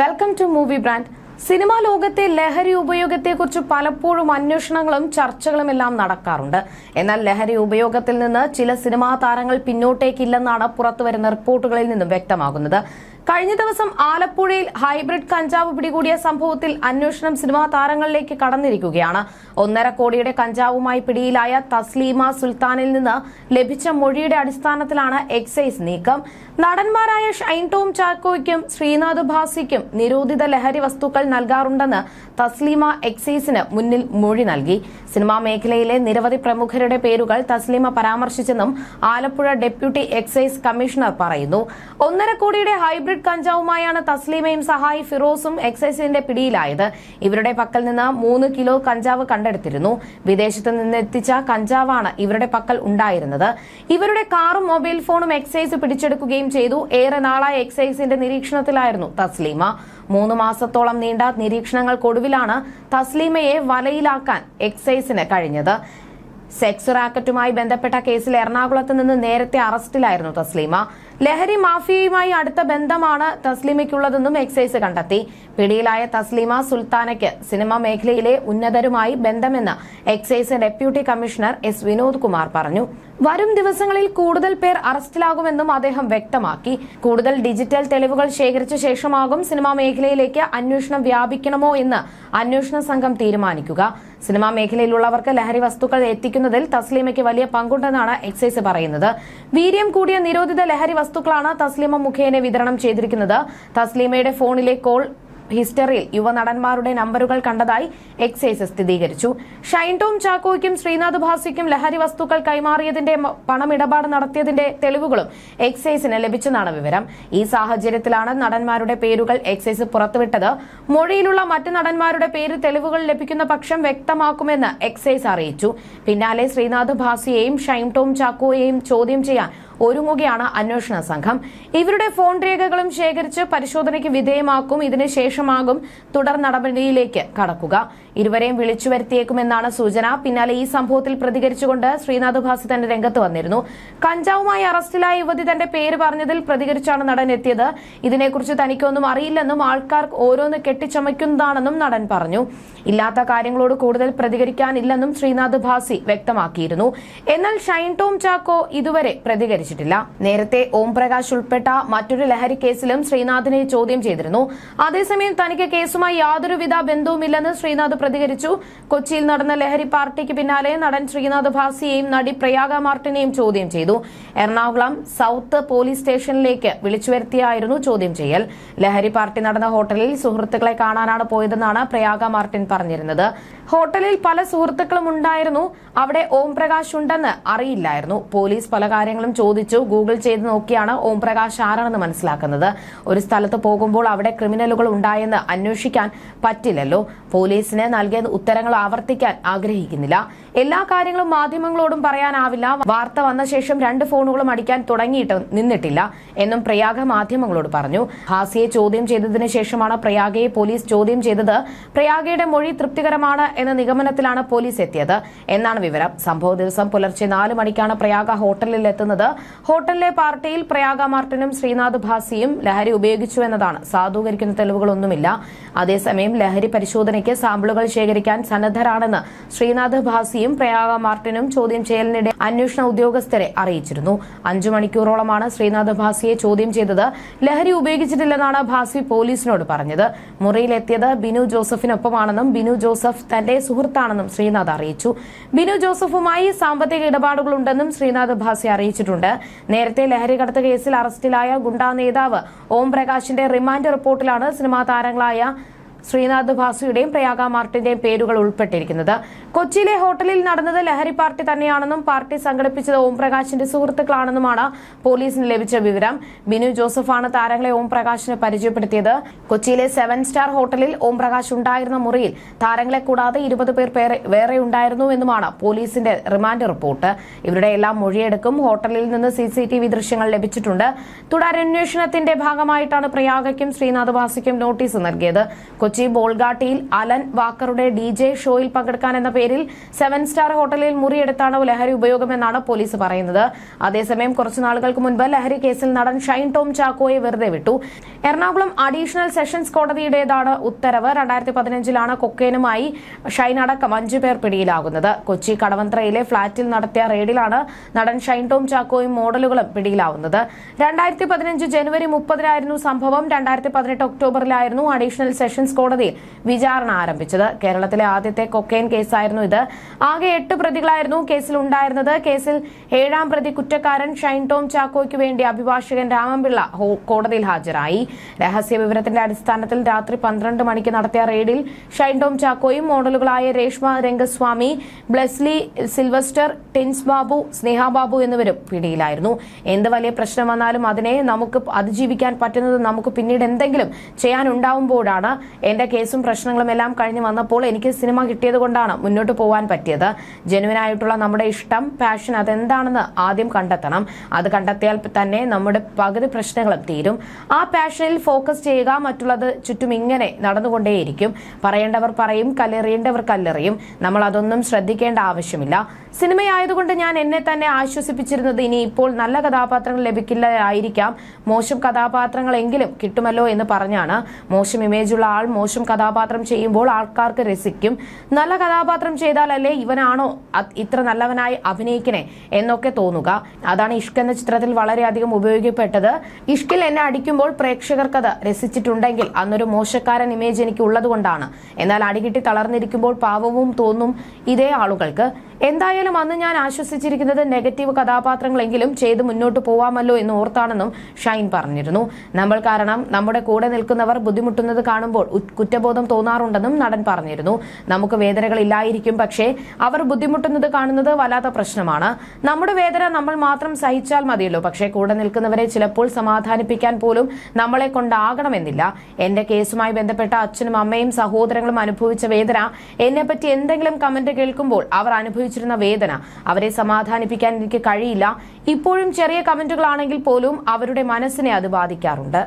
Welcome to movie brand cinema ലോകത്തെ ലഹരി ഉപയോഗത്തെക്കുറിച്ച് പലപ്പോഴും അന്വേഷണങ്ങളും ചർച്ചകളും എല്ലാം നടക്കാറുണ്ട്. എന്നാൽ ലഹരി ഉപയോഗത്തിൽ നിന്ന് ചില സിനിമാ താരങ്ങൾ പിന്നോട്ടേക്കില്ലെന്നാണ് പുറത്തുവരുന്ന റിപ്പോർട്ടുകളിൽ നിന്നും വ്യക്തമാകുന്നത്. കഴിഞ്ഞ ദിവസം ആലപ്പുഴയിൽ ഹൈബ്രിഡ് കഞ്ചാവ് പിടികൂടിയ സംഭവത്തിൽ അന്വേഷണം സിനിമാ താരങ്ങളിലേക്ക് കടന്നിരിക്കുകയാണ്. ഒന്നര കോടിയുടെ കഞ്ചാവുമായി പിടിയിലായ തസ്ലീമ സുൽത്താനിൽ നിന്ന് ലഭിച്ച മൊഴിയുടെ അടിസ്ഥാനത്തിലാണ് എക്സൈസ് നീക്കം. നടന്മാരായ ഷൈൻ ടോം ചാക്കോയ്ക്കും ശ്രീനാഥ് ഭാസിക്കും നിരോധിത ലഹരി വസ്തുക്കൾ നൽകാറുണ്ടെന്ന് തസ്ലീമ എക്സൈസിന് മുന്നിൽ മൊഴി നൽകി. സിനിമാ മേഖലയിലെ നിരവധി പ്രമുഖരുടെ പേരുകൾ തസ്ലീമ പരാമർശിച്ചെന്നും ആലപ്പുഴ ഡെപ്യൂട്ടി എക്സൈസ് കമ്മീഷണർ പറയുന്നു. ഒന്നര കോടിയുടെ ഹൈബ്രിഡ് കഞ്ചാവുമായാണ് തസ്ലീമയും സഹായി ഫിറോസും എക്സൈസിന്റെ പിടിയിലായത്. ഇവരുടെ പക്കൽ നിന്ന് മൂന്ന് കിലോ കഞ്ചാവ് കണ്ടെടുത്തിരുന്നു. വിദേശത്ത് നിന്ന് എത്തിച്ച കഞ്ചാവാണ് ഇവരുടെ പക്കൽ ഉണ്ടായിരുന്നത്. ഇവരുടെ കാറും മൊബൈൽ ഫോണും എക്സൈസ് പിടിച്ചെടുക്കുകയും ചെയ്തു. ഏറെ നാളായ എക്സൈസിന്റെ നിരീക്ഷണത്തിലായിരുന്നു തസ്ലീമ. മൂന്ന് മാസത്തോളം നീണ്ട നിരീക്ഷണങ്ങൾക്കൊടുവിലാണ് തസ്ലീമയെ വലയിലാക്കാൻ എക്സൈസിന് കഴിഞ്ഞത്. സെക്സ് റാക്കറ്റുമായി ബന്ധപ്പെട്ട കേസിൽ എറണാകുളത്ത് നിന്ന് നേരത്തെ അറസ്റ്റിലായിരുന്നു തസ്ലീമ. ലഹരി മാഫിയയുമായി അടുത്ത ബന്ധമാണ് തസ്ലീമയ്ക്കുള്ളതെന്നും എക്സൈസ് കണ്ടെത്തി. പിടിയിലായ തസ്ലീമ സുൽത്താനയ്ക്ക് സിനിമാ മേഖലയിലെ ഉന്നതരുമായി ബന്ധമെന്ന് excise deputy commissioner S Vinod Kumar പറഞ്ഞു. വരും ദിവസങ്ങളിൽ കൂടുതൽ പേർ അറസ്റ്റിലാകുമെന്നും അദ്ദേഹം വ്യക്തമാക്കി. കൂടുതൽ ഡിജിറ്റൽ തെളിവുകൾ ശേഖരിച്ച ശേഷമാകും സിനിമാ മേഖലയിലേക്ക് അന്വേഷണം വ്യാപിക്കണമോ എന്ന് അന്വേഷണ സംഘം തീരുമാനിക്കുക. സിനിമാ മേഖലയിലുള്ളവർക്ക് ലഹരി വസ്തുക്കൾ എത്തിക്കുന്നതിൽ തസ്ലീമയ്ക്ക് വലിയ പങ്കുണ്ടെന്നാണ് എക്സൈസ് പറയുന്നത്. വീര്യം കൂടിയ നിരോധിത ലഹരി വസ്തുക്കളാണ് തസ്ലീമ മുഖേന വിതരണം ചെയ്തിരിക്കുന്നത്. തസ്ലീമയുടെ ഫോണിലെ കോൾ ഹിസ്റ്ററിയിൽ യുവനടന്മാരുടെ നമ്പറുകൾ കണ്ടതായി എക്സൈസ് സ്ഥിരീകരിച്ചു. ഷൈൻ ടോം ചാക്കോയ്ക്കും ശ്രീനാഥ് ഭാസിക്കും ലഹരി വസ്തുക്കൾ കൈമാറിയതിന്റെ പണമിടപാട് നടത്തിയതിന്റെ തെളിവുകളും എക്സൈസിന് ലഭിച്ചെന്നാണ് വിവരം. ഈ സാഹചര്യത്തിലാണ് നടന്മാരുടെ പേരുകൾ എക്സൈസ് പുറത്തുവിട്ടത്. മൊഴിയിലുള്ള മറ്റ് നടന്മാരുടെ പേര് തെളിവുകൾ ലഭിക്കുന്ന പക്ഷം വ്യക്തമാക്കുമെന്ന് എക്സൈസ് അറിയിച്ചു. പിന്നാലെ ശ്രീനാഥ് ഭാസിയെയും ഷൈൻ ടോം ചാക്കോയെയും ചോദ്യം ചെയ്യാൻ ഒരുങ്ങുകയാണ് അന്വേഷണ സംഘം. ഇവരുടെ ഫോൺ രേഖകളും ശേഖരിച്ച് പരിശോധനയ്ക്ക് വിധേയമാക്കും. ഇതിനുശേഷമാകും തുടർ നടപടിയിലേക്ക് കടക്കുക. ഇരുവരെയും വിളിച്ചു വരുത്തിയേക്കുമെന്നാണ് സൂചന. പിന്നാലെ ഈ സംഭവത്തിൽ പ്രതികരിച്ചുകൊണ്ട് ശ്രീനാഥ് ഭാസി തന്നെ രംഗത്ത് വന്നിരുന്നു. കഞ്ചാവുമായി അറസ്റ്റിലായ യുവതി തന്റെ പേര് പറഞ്ഞതിൽ പ്രതികരിച്ചാണ് നടൻ എത്തിയത്. ഇതിനെക്കുറിച്ച് തനിക്കൊന്നും അറിയില്ലെന്നും ആൾക്കാർ ഓരോന്ന് കെട്ടിച്ചമയ്ക്കുന്നതാണെന്നും നടൻ പറഞ്ഞു. ഇല്ലാത്ത കാര്യങ്ങളോട് കൂടുതൽ പ്രതികരിക്കാനില്ലെന്നും ശ്രീനാഥ് ഭാസി വ്യക്തമാക്കിയിരുന്നു. എന്നാൽ ഷൈൻ ടോം ചാക്കോ ഇതുവരെ പ്രതികരിച്ചിട്ടില്ല നേരത്തെ ഓം പ്രകാശ് ഉൾപ്പെട്ട മറ്റൊരു ലഹരി കേസിലും ശ്രീനാഥിനെ ചോദ്യം ചെയ്തിരുന്നു. അതേസമയം തനിക്ക് കേസുമായി യാതൊരുവിധ ബന്ധവുമില്ലെന്ന് ശ്രീനാഥ് പ്രതികരിച്ചു. കൊച്ചിയിൽ നടന്ന ലഹരി പാർട്ടിക്ക് പിന്നാലെ നടൻ ശ്രീനാഥ് ഭാസിയെയും നടി പ്രയാഗ മാർട്ടിനെയും ചോദ്യം ചെയ്തു. എറണാകുളം സൌത്ത് പോലീസ് സ്റ്റേഷനിലേക്ക് വിളിച്ചു വരുത്തിയായിരുന്നു ചോദ്യം ചെയ്യൽ. ലഹരി പാർട്ടി നടന്ന ഹോട്ടലിൽ സുഹൃത്തുക്കളെ കാണാനാണ് പോയതെന്നാണ് പ്രയാഗ മാർട്ടിൻ പറഞ്ഞിരുന്നത്. ഹോട്ടലിൽ പല സുഹൃത്തുക്കളും ഉണ്ടായിരുന്നു. അവിടെ ഓം പ്രകാശ് ഉണ്ടെന്ന് അറിയില്ലായിരുന്നു. പോലീസ് പല കാര്യങ്ങളും ചോദിച്ചു. ഗൂഗിൾ ചെയ്ത് നോക്കിയാണ് ഓംപ്രകാശ് ആരാണെന്ന് മനസ്സിലാക്കുന്നത്. ഒരു സ്ഥലത്ത് പോകുമ്പോൾ അവിടെ ക്രിമിനലുകൾ ഉണ്ടായെന്ന് അന്വേഷിക്കാൻ പറ്റില്ലല്ലോ. പോലീസിന് നൽകിയ ഉത്തരങ്ങൾ ആവർത്തിക്കാൻ ആഗ്രഹിക്കുന്നില്ല. എല്ലാ കാര്യങ്ങളും മാധ്യമങ്ങളോടും പറയാനാവില്ല. വാർത്ത വന്ന ശേഷം രണ്ട് ഫോണുകളും അടിക്കാൻ തുടങ്ങിയിട്ട് നിന്നിട്ടില്ല എന്നും പ്രയാഗ മാധ്യമങ്ങളോട് പറഞ്ഞു. ഹാസിയെ ചോദ്യം ചെയ്തതിനു ശേഷമാണ് പ്രയാഗയെ പോലീസ് ചോദ്യം ചെയ്തത്. പ്രയാഗയുടെ മൊഴി തൃപ്തികരമാണ് എന്ന നിഗമനത്തിലാണ് പോലീസ് എത്തിയത്. എന്നാണ് വിവരം. സംഭവ ദിവസം പുലർച്ചെ നാല് മണിക്കാണ് പ്രയാഗ ഹോട്ടലിൽ എത്തുന്നത്. ഹോട്ടലിലെ പാർട്ടിയിൽ പ്രയാഗ മാർട്ടിനും ശ്രീനാഥ് ഭാസിയും ലഹരി ഉപയോഗിച്ചു എന്നതാണ്. സാധൂകരിക്കുന്ന തെളിവുകളൊന്നുമില്ല. അതേസമയം ലഹരി പരിശോധനയ്ക്ക് സാമ്പിളുകൾ ശേഖരിക്കാൻ സന്നദ്ധരാണെന്ന് ശ്രീനാഥ് ഭാസിയും പ്രയാഗ മാർട്ടിനും ചോദ്യം ചെയ്യലിനിടെ അന്വേഷണ ഉദ്യോഗസ്ഥരെ അറിയിച്ചിരുന്നു. അഞ്ചു മണിക്കൂറോളമാണ് ശ്രീനാഥ് ഭാസിയെ ചോദ്യം ചെയ്തത്. ലഹരി ഉപയോഗിച്ചിട്ടില്ലെന്നാണ് ഭാസി പോലീസിനോട് പറഞ്ഞത്. മുറിയിലെത്തിയത് ബിനു ജോസഫിനൊപ്പമാണെന്നും ബിനു ജോസഫ് തന്റെ സുഹൃത്താണെന്നും ശ്രീനാഥ് അറിയിച്ചു. ബിനു ജോസഫുമായി സാമ്പത്തിക ഇടപാടുകളുണ്ടെന്നും ശ്രീനാഥ് ഭാസി അറിയിച്ചിട്ടുണ്ട്. നേരത്തെ ലഹരി കടത്ത് കേസിൽ അറസ്റ്റിലായ ഗുണ്ടാ നേതാവ് ഓം പ്രകാശിന്റെ റിമാൻഡ് റിപ്പോർട്ടിലാണ് സിനിമാ താരങ്ങളായ ശ്രീനാഥ് ഭാസുയുടെയും പ്രയാഗ മാർട്ടിന്റെയും പേരുകൾ ഉൾപ്പെട്ടിരിക്കുന്നത്. കൊച്ചിയിലെ ഹോട്ടലിൽ നടന്നത് ലഹരി പാർട്ടി തന്നെയാണെന്നും പാർട്ടി സംഘടിപ്പിച്ചത് ഓംപ്രകാശിന്റെ സുഹൃത്തുക്കളാണെന്നുമാണ് പോലീസിന് ലഭിച്ച വിവരം. ബിനു ജോസഫാണ് താരങ്ങളെ ഓംപ്രകാശിന് പരിചയപ്പെടുത്തിയത്. കൊച്ചിയിലെ സെവൻ സ്റ്റാർ ഹോട്ടലിൽ ഓംപ്രകാശ് ഉണ്ടായിരുന്ന മുറിയിൽ താരങ്ങളെ കൂടാതെ ഇരുപത് പേർ വേറെ ഉണ്ടായിരുന്നുവെന്നുമാണ് പോലീസിന്റെ റിമാൻഡ് റിപ്പോർട്ട്. ഇവരുടെ എല്ലാം മൊഴിയെടുക്കും. ഹോട്ടലിൽ നിന്ന് സിസിടിവി ദൃശ്യങ്ങൾ ലഭിച്ചിട്ടുണ്ട്. തുടരന്വേഷണത്തിന്റെ ഭാഗമായിട്ടാണ് പ്രയാഗയ്ക്കും ശ്രീനാഥ് ഭാസിക്കും നോട്ടീസ് നൽകിയത്. കൊച്ചി ബോൾഗാട്ടിയിൽ അലൻ വാക്കറുടെ ഡി ജെ ഷോയിൽ പങ്കെടുക്കാൻ എന്ന പേരിൽ സെവൻ സ്റ്റാർ ഹോട്ടലിൽ മുറിയെടുത്താണ് ലഹരി ഉപയോഗമെന്നാണ് പോലീസ് പറയുന്നത്. അതേസമയം കുറച്ചു നാളുകൾക്ക് മുൻപ് ലഹരി കേസിൽ നടൻ ഷൈൻ ടോം ചാക്കോയെ വെറുതെ വിട്ടു. എറണാകുളം അഡീഷണൽ സെഷൻസ് കോടതിയുടേതാണ് ഉത്തരവ്. രണ്ടായിരത്തി പതിനഞ്ചിലാണ് കൊക്കേനുമായി ഷൈൻ അടക്കം അഞ്ചു പേർ പിടിയിലാകുന്നത്. കൊച്ചി കടവന്ത്രയിലെ ഫ്ളാറ്റിൽ നടത്തിയ റെയ്ഡിലാണ് നടൻ ഷൈൻ ടോം ചാക്കോയും മോഡലുകളും പിടിയിലാവുന്നത്. രണ്ടായിരത്തി പതിനഞ്ച് ജനുവരി മുപ്പതിനായിരുന്നു സംഭവം. രണ്ടായിരത്തി പതിനെട്ട് ഒക്ടോബറിലായിരുന്നു അഡീഷണൽ സെഷൻസ് കോടതിയിൽ വിചാരണ ആരംഭിച്ചത്. കേരളത്തിലെ ആദ്യത്തെ കൊക്കെയിൻ കേസായിരുന്നു ഇത്. ആകെ എട്ട് പ്രതികളായിരുന്നു കേസിൽ ഉണ്ടായിരുന്നത്. കേസിൽ ഏഴാം പ്രതി കുറ്റക്കാരൻ ഷൈൻ ടോം ചാക്കോയ്ക്ക് വേണ്ടി അഭിഭാഷകൻ രാമൻപിള്ള കോടതിയിൽ ഹാജരായി. രഹസ്യ വിവരത്തിന്റെ അടിസ്ഥാനത്തിൽ രാത്രി പന്ത്രണ്ട് മണിക്ക് നടത്തിയ റെയ്ഡിൽ ഷൈൻ ടോം ചാക്കോയും മോഡലുകളായ രേഷ്മ രംഗസ്വാമി ബ്ലെസ്ലി സിൽവസ്റ്റർ ടിൻസ് ബാബു സ്നേഹ ബാബു എന്നിവരും പിടിയിലായിരുന്നു. എന്ത് വലിയ പ്രശ്നം വന്നാലും അതിനെ നമുക്ക് അതിജീവിക്കാൻ പറ്റുന്നത് നമുക്ക് പിന്നീട് എന്തെങ്കിലും ചെയ്യാനുണ്ടാവുമ്പോഴാണ് എന്റെ കേസും പ്രശ്നങ്ങളും എല്ലാം കഴിഞ്ഞ് വന്നപ്പോൾ എനിക്ക് സിനിമ കിട്ടിയത് കൊണ്ടാണ് മുന്നോട്ട് പോകാൻ പറ്റിയത്. ജനുവിനായിട്ടുള്ള നമ്മുടെ ഇഷ്ടം പാഷൻ അതെന്താണെന്ന് ആദ്യം കണ്ടെത്തണം. അത് കണ്ടെത്തിയാൽ തന്നെ നമ്മുടെ പകുതി പ്രശ്നങ്ങളും തീരും. ആ പാഷനിൽ ഫോക്കസ് ചെയ്യുക മറ്റുള്ളത് ചുറ്റും ഇങ്ങനെ നടന്നുകൊണ്ടേയിരിക്കും. പറയേണ്ടവർ പറയും കല്ലെറിയേണ്ടവർ കല്ലെറിയും. നമ്മൾ അതൊന്നും ശ്രദ്ധിക്കേണ്ട ആവശ്യമില്ല. സിനിമയായതുകൊണ്ട് ഞാൻ എന്നെ തന്നെ ആശ്വസിപ്പിച്ചിരുന്നത് ഇനി ഇപ്പോൾ നല്ല കഥാപാത്രങ്ങൾ ലഭിക്കില്ല ആയിരിക്കാം. മോശം കഥാപാത്രങ്ങളെങ്കിലും കിട്ടുമല്ലോ എന്ന് പറഞ്ഞാണ്. മോശം ഇമേജുള്ള ആൾ മോശം കഥാപാത്രം ചെയ്യുമ്പോൾ ആൾക്കാർക്ക് രസിക്കും. നല്ല കഥാപാത്രം ചെയ്താലല്ലേ ഇവനാണോ ഇത്ര നല്ലവനായി അഭിനയിക്കണേ എന്നൊക്കെ തോന്നുക. അതാണ് ഇഷ്ക് എന്ന ചിത്രത്തിൽ വളരെയധികം ഉപയോഗിക്കപ്പെട്ടത്. ഇഷ്കിൽ എന്നെ അടിക്കുമ്പോൾ പ്രേക്ഷകർക്കത് രസിച്ചിട്ടുണ്ടെങ്കിൽ അന്നൊരു മോശക്കാരൻ ഇമേജ് എനിക്ക് ഉള്ളതുകൊണ്ടാണ്. എന്നാൽ അടികിട്ടി തളർന്നിരിക്കുമ്പോൾ പാവവും തോന്നും ഇതേ ആളുകൾക്ക്. എന്തായാലും അന്ന് ഞാൻ ആശ്വസിച്ചിരിക്കുന്നത് നെഗറ്റീവ് കഥാപാത്രങ്ങളെങ്കിലും ചെയ്ത് മുന്നോട്ട് പോവാമല്ലോ എന്ന് ഓർത്താണെന്നും ഷൈൻ പറഞ്ഞിരുന്നു. നമ്മൾ കാരണം നമ്മുടെ കൂടെ നിൽക്കുന്നവർ ബുദ്ധിമുട്ടുന്നത് കാണുമ്പോൾ കുറ്റബോധം തോന്നാറുണ്ടെന്നും നടൻ പറഞ്ഞിരുന്നു. നമുക്ക് വേദനകൾ ഇല്ലായിരിക്കും പക്ഷേ അവർ ബുദ്ധിമുട്ടുന്നത് കാണുന്നത് വല്ലാത്ത പ്രശ്നമാണ്. നമ്മുടെ വേദന നമ്മൾ മാത്രം സഹിച്ചാൽ മതിയല്ലോ പക്ഷേ കൂടെ നിൽക്കുന്നവരെ ചിലപ്പോൾ സമാധാനിപ്പിക്കാൻ പോലും നമ്മളെ കൊണ്ടാകണമെന്നില്ല. എന്റെ കേസുമായി ബന്ധപ്പെട്ട അച്ഛനും അമ്മയും സഹോദരങ്ങളും അനുഭവിച്ച വേദന എന്നെപ്പറ്റി എന്തെങ്കിലും കമന്റ് കേൾക്കുമ്പോൾ അവർ അനുഭവിച്ചിരുന്ന വേദന. അവരെ സമാധാനിപ്പിക്കാൻ എനിക്ക് കഴിയില്ല. ഇപ്പോഴും ചെറിയ കമന്റുകളാണെങ്കിൽ പോലും അവരുടെ മനസ്സിനെ അത് ബാധിക്കാറുണ്ട്.